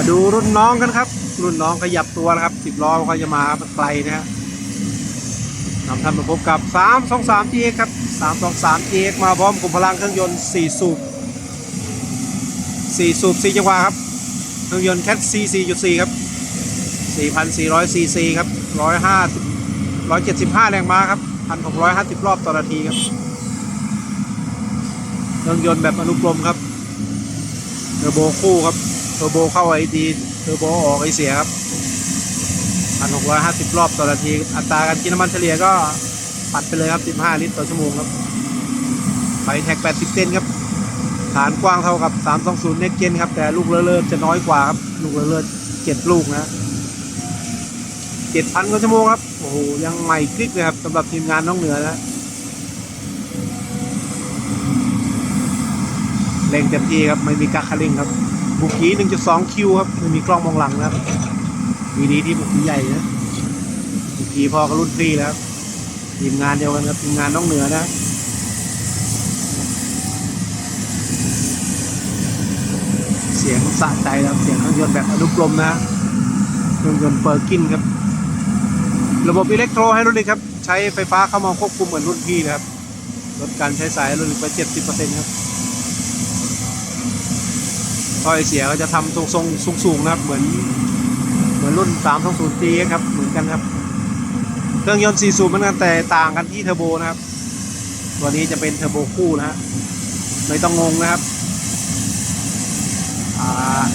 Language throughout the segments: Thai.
มาดูรุ่นน้องกันครับ รุ่นน้องขยับตัวนะครับสิบล้อก็จะมาไกลนะฮะนำท่านมาพบกับ 323 GX ครับ 323 GX มาพร้อมกลุ่มพลังเครื่องยนต์ 4 สูบ 4 สูบ 4 จังหวะครับ เครื่องยนต์แคท C 4.4 ครับ 4,400 cc ครับ 150 175 แรงม้าครับ 1,650 รอบต่อนาทีครับ เครื่องยนต์แบบอนุกรมครับเทอร์โบคู่ครับ เทอร์โบเข้าไอดีเทอร์โบออกไอเสียครับ1,650รอบต่อนาทีอัตราการกินน้ำมันเฉลี่ยก็ปัดไปเลยครับ15ลิตรต่อชั่วโมงครับไปแท็ก80เซนครับฐานกว้างเท่ากับ320เน็ตเจนครับ แต่ลูกเลอะเลิศจะน้อยกว่าครับลูกเลอะเลิศ7ลูกนะ7,000กว่าชั่วโมงครับ โอ้โห ยังใหม่คลิกเลยครับสำหรับทีมงานน้องเหนือนะเร่งเต็มที่ครับ ไม่มีกักคันเร่งครับ บุกกี้1.2คิวครับไม่มีกล้องมองหลังนะครับมีดีที่บุกกี้ใหญ่นะบุกกี้พอกับรุ่นพี่แล้วทีมงานเดียวกันครับทีมงานน้องเหนือนะเสียงสะใจครับเสียงเครื่องยนต์แบบอนุกรมนะเครื่องยนต์เปอร์กินครับ ระบบอิเล็กโทรไฮดรอลิกครับ ใช้ไฟฟ้าเข้ามาควบคุมเหมือนรุ่นพี่นะครับลดการใช้สายไฮดรอลิกไป 70%ครับ ถ้อยเสียก็จะทำทรงทรงสูงสูงๆนะครับ เหมือนเหมือนรุ่น 320 T ครับ เหมือนกันครับ เครื่องยนต์4สูบเหมือนกันแต่ต่างกันที่เทอร์โบนะครับ ตัวนี้จะเป็นเทอร์โบคู่นะฮะไม่ต้องงงนะครับ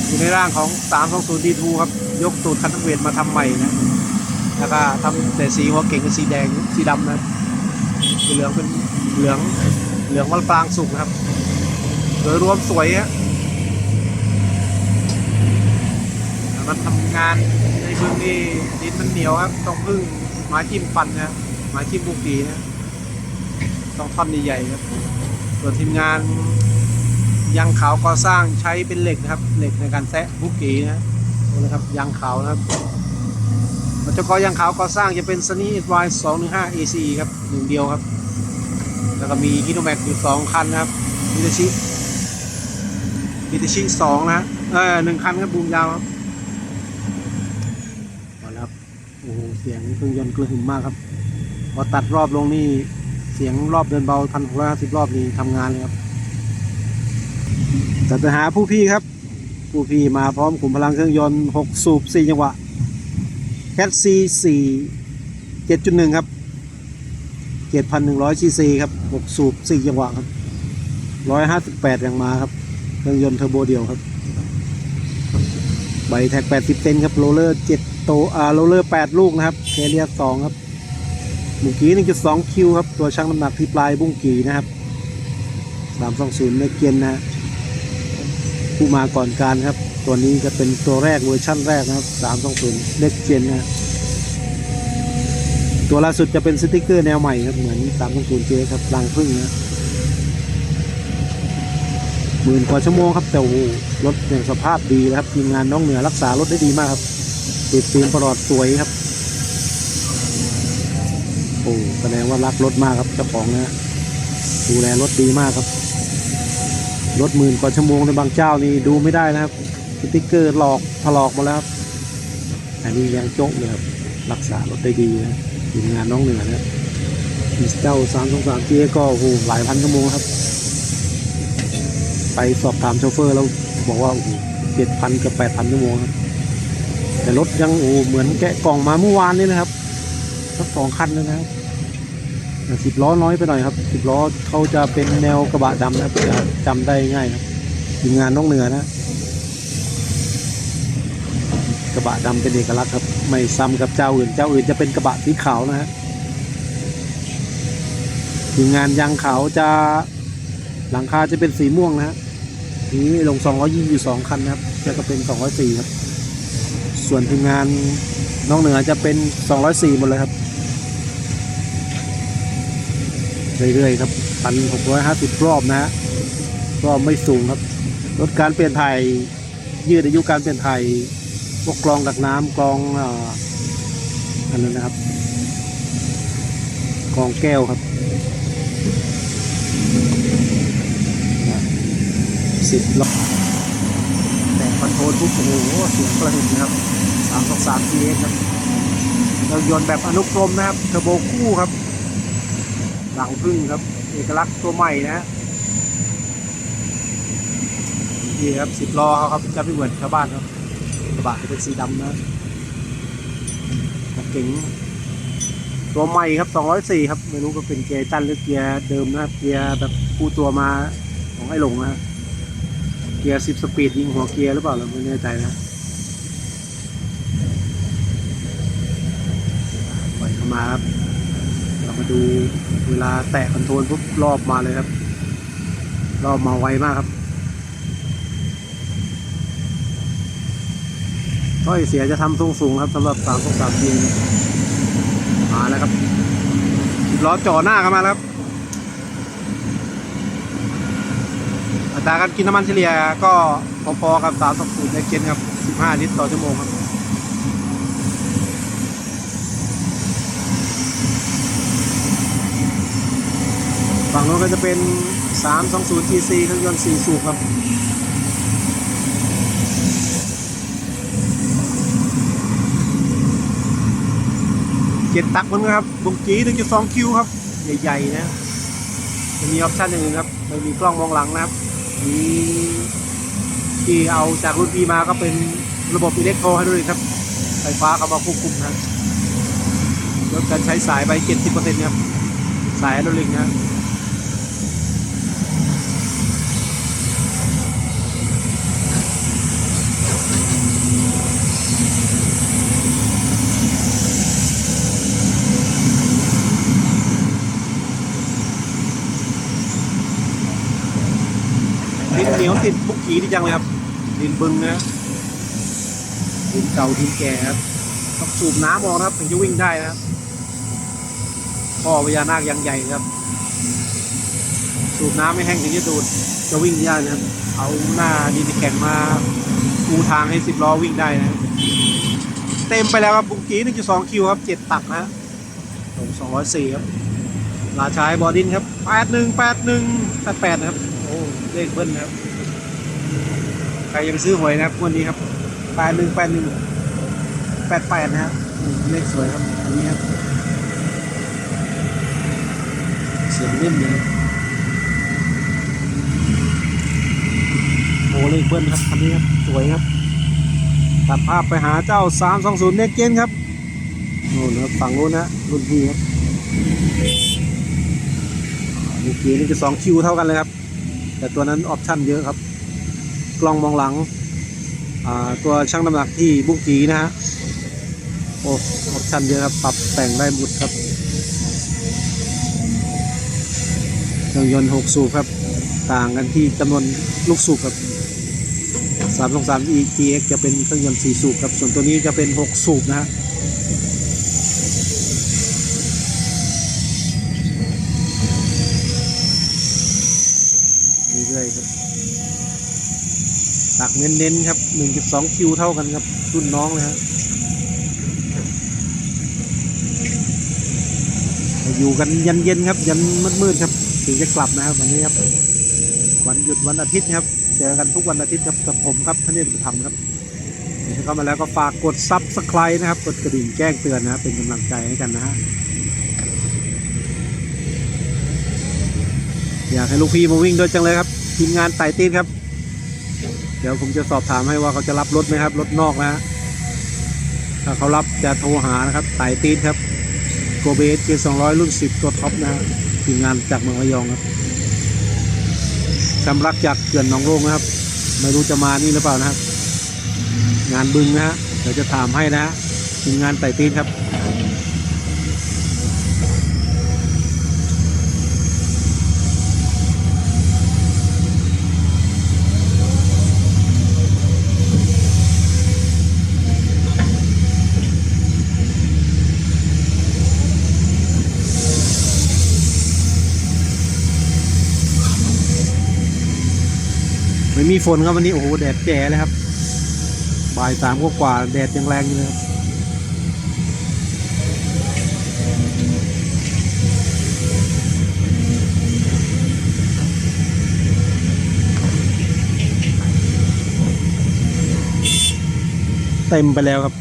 อยู่ในร่างของ 320 D2 ครับ ยกตูดคันทั้งเวทมาทำใหม่นะ แล้วก็ทำแต่สีหัวเก่งเป็นสีแดง สีดำนะสีเหลืองเป็นเหลือง เหลืองมะปรางสุกนะครับ โดยรวมสวยฮะ มันทำงานในพื้นที่ดินมันเหนียวครับ ต้องพึ่งไม้จิ้มฟันนะไม้จิ้มบุกดีนะต้องท่อนใหญ่ๆครับส่วนทีมงานยางขาวก่อสร้างใช้เป็นเหล็กนะครับ เหล็กในการแซะบุกกีนะนะครับยางขาวนะครับปัจจุบันยางขาวก่อสร้างจะเป็น Sunny Advise 215 AC ครับหนึ่งเดียวครับ แล้วก็มีฮิโนแม็กอยู่สองคันนะครับมิตาชิมิตาชิสองนะเออหนึ่งคันครับบูมยาวครับ มาแล้วครับ โอ้โหเสียงเครื่องยนต์กระหึ่มมากครับ พอตัดรอบลงนี่เสียงรอบเดินเบาพันหกร้อยห้าสิบรอบนี่ทำงานเลยครับแต่ไปหาผู้พี่ครับผู้พี่มาพร้อมขุมพลังเครื่องยนต์หกสูบสี่จังหวะแคทซีสี่เจ็ดจุดหนึ่งครับเจ็ดพันหนึ่งร้อยซีซีครับหกสูบสี่จังหวะครับร้อยห้าสิบแปดแรงม้าครับเครื่องยนต์เทอร์โบเดียวครับใบแท็ก80เซนครับโรลเลอร์7 โตอ่าโรลเลอร์8ลูกนะครับเคเรีย2ครับบุ้งกี1.2คิวครับ ตัวชั่งน้ำหนักที่ปลายบุ้งกีนะครับ320เนย์เกียนนะฮะผู้มาก่อนการครับ ตัวนี้จะเป็นตัวแรกเวอร์ชั่นแรกนะครับ320เนเกียนนะฮะตัวล่าสุดจะเป็นสติกเกอร์แนวใหม่ครับ เหมือน320เจครับรังพึ่งนะหมื่นกว่าชั่วโมงครับ แต่โอ้รถอย่างสภาพดีนะครับทีมงานน้องเหนือรักษารถได้ดีมากครับ ติดฟิล์มปลอดสวยครับ โอ้แสดงว่ารักรถมากครับเจ้าของนะดูแลรถดีมากครับ รถหมื่นกว่าชั่วโมงในบางเจ้านี่ดูไม่ได้นะครับสติ๊กเกอร์หลอกถลอกมาแล้วครับอันนี้ยังโจ๊กเลยครับรักษารถได้ดีนะทีมงานน้องเหนือนะมีเจ้าสามสองสามเจ๊ก็โอ้โหหลายพันชั่วโมงครับ ไปสอบถามโชเฟอร์แล้วบอกว่าโอ้โหเจ็ดพันกับแปดพันชั่วโมงครับ แต่รถยังโอ้เหมือนแกะกล่องมาเมื่อวานนี่นะครับทั้งสองคันเลยนะครับสิบล้อน้อยไปหน่อยครับสิบล้อเขาจะเป็นแนวกระบะดำนะครับจะจำได้ง่ายครับทีมงานน้องเหนือนะ กระบะดำเป็นเอกลักษณ์ครับไม่ซ้ำกับเจ้าอื่น เจ้าอื่นจะเป็นกระบะสีขาวนะฮะทีมงานยางขาวจะหลังคาจะเป็นสีม่วงนะฮะนี้ลง 220อยู่2คันนะครับแล้วก็เป็น 204 ครับ ส่วนทีมงานน้องเหนือจะเป็น 204 หมดเลยครับ เรื่อยๆครับ1,650รอบนะฮะรอบไม่สูงครับลดการเปลี่ยนถ่ายยืดอายุการเปลี่ยนถ่ายพวกกรองดักน้ำกรองอันนั้นนะครับกรองแก้วครับสิบล้อแต่คอ นโทรลปุ๊บโอ้โหเสียงกระหึ่มนะครับสามสองสาม GX ครับเรื่องยนต์แบบอนุกรมนะครับเทอร์โบคู่ครับ หลังพึ่งครับ เอกลักษณ์ตัวใหม่นะฮะนี่ครับสิบล้อเขาครับจะไม่เหมือนชาวบ้านครับกระบะจะเป็นสีดำนะรถเก๋งตัวใหม่ครับ 204 ครับ ไม่รู้ก็เป็นเกียร์ตันหรือเกียร์เดิมนะครับ เกียร์แบบคู่ตัวมาของไอ้หลงนะฮะเกียร์10สปีดยิงหัวเกียร์หรือเปล่าเราไม่แน่ใจนะปล่อยเข้ามาครับ เรามาดูเวลาแตะคอนโทรลปุ๊บรอบมาเลยครับ รอบมาไวมากครับถ้อยเสียจะทำสูงสูงครับสำหรับสามสองสามทีมาแล้วครับสิบล้อจ่อหน้ากันมาแล้วครับ อัตราการกินน้ำมันเฉลี่ยก็พอๆกับสามสองศูนย์ในเกนครับสิบห้าลิตรต่อชั่วโมงครับฝั่งโน้นก็จะเป็น 320 GC เครื่องยนต์ 4 สูบครับเจ็ดตักเหมือนกันครับบุงจี1.2คิวครับ ใหญ่ ๆ นะจะมีออปชั่นอย่างอื่นครับไม่มีกล้องมองหลังนะครับ ที่เอาจากรุ่นพีมาก็เป็นระบบอิเล็กโทรไฮดรอลิครับ ไฟฟ้าเข้ามาควบคุมนะลดการใช้สายไป 70%ครับ สายไฮดรอลิกนะ ดิ นเหนียวติดบุกขีดีจังเลยครับดินบึงนะดินเก่าดินแก่ครับต้องสูบน้ำออกนะครับถึงจะวิ่งได้นะครับพ่อพญานาคยังใหญ่ครับ สูบน้ำไม่แห้งถึงจะดูดจะวิ่งได้นะครับเอาหน้าดินแข็งมาปูทางให้สิบล้อวิ่งได้นะเต็มไปแล้วครับบุกกี1.2คิวครับ7ตักนะส่ง204ครับราชายบอดินครับ 81 81 88นะครับ โอ้เลขเบิ้ลนะครับ ใครยังซื้อหวยนะครับวันนี้ครับ81 81 88นะครับเลขสวยครับอันนี้ครับเสียงนิ่มเลยโอ้เลขเบิ้ลครับคันนี้ครับสวยครับตัดภาพไปหาเจ้า 320เน็กเจนครับโน่นครับฝั่งโน้นนะรุ่นพี่ครับเมื่อกี้นี่จะสองคิวเท่ากันเลยครับ แต่ตัวนั้นออปชั่นเยอะครับ กล้องมองหลังตัวชั่งน้ำหนักที่บุ้งกีนะฮะโอ้ออปชั่นเยอะครับ ปรับแต่งได้หมดครับเครื่องยนต์หกสูบครับ ต่างกันที่จำนวนลูกสูบครับสามสองสาม EGX จะเป็นเครื่องยนต์สี่สูบครับ ส่วนตัวนี้จะเป็นหกสูบนะฮะ ตักเน้นๆครับ1.2คิวเท่ากันครับ รุ่นน้องเลยฮะอยู่กันยันเย็นครับ ยันมืดๆครับ ถึงจะกลับนะครับวันนี้ครับ วันหยุดวันอาทิตย์ครับ เจอกันทุกวันอาทิตย์ครับกับผมครับท่านเนตรธรรมครับเข้ามาแล้วก็ฝากกดซับสไครต์นะครับ กดกระดิ่งแจ้งเตือนนะครับเป็นกำลังใจให้กันนะฮะอยากให้ลูกพี่มาวิ่งด้วยจังเลยครับทีมงานไต่ตีนครับ เดี๋ยวผมจะสอบถามให้ว่าเขาจะรับรถไหมครับรถนอกนะฮะถ้าเขารับจะโทรหานะครับไต่ตีนครับโกเบสเกียร์สองร้อยรุ่นสิบตัวท็อปนะฮะทีมงานจากเมืองระยองครับชำรักจากเขื่อนหนองโรงนะครับ ไม่รู้จะมานี่หรือเปล่านะครับ งานบึงนะฮะเดี๋ยวจะถามให้นะฮะทีมงานไต่ตีนครับ ไม่มีฝนครับวันนี้โอ้โหแดดแจ๋เลยครับ บ่ายสามกว่าแดดยังแรงอยู่เลยครับเต็มไปแล้วครับ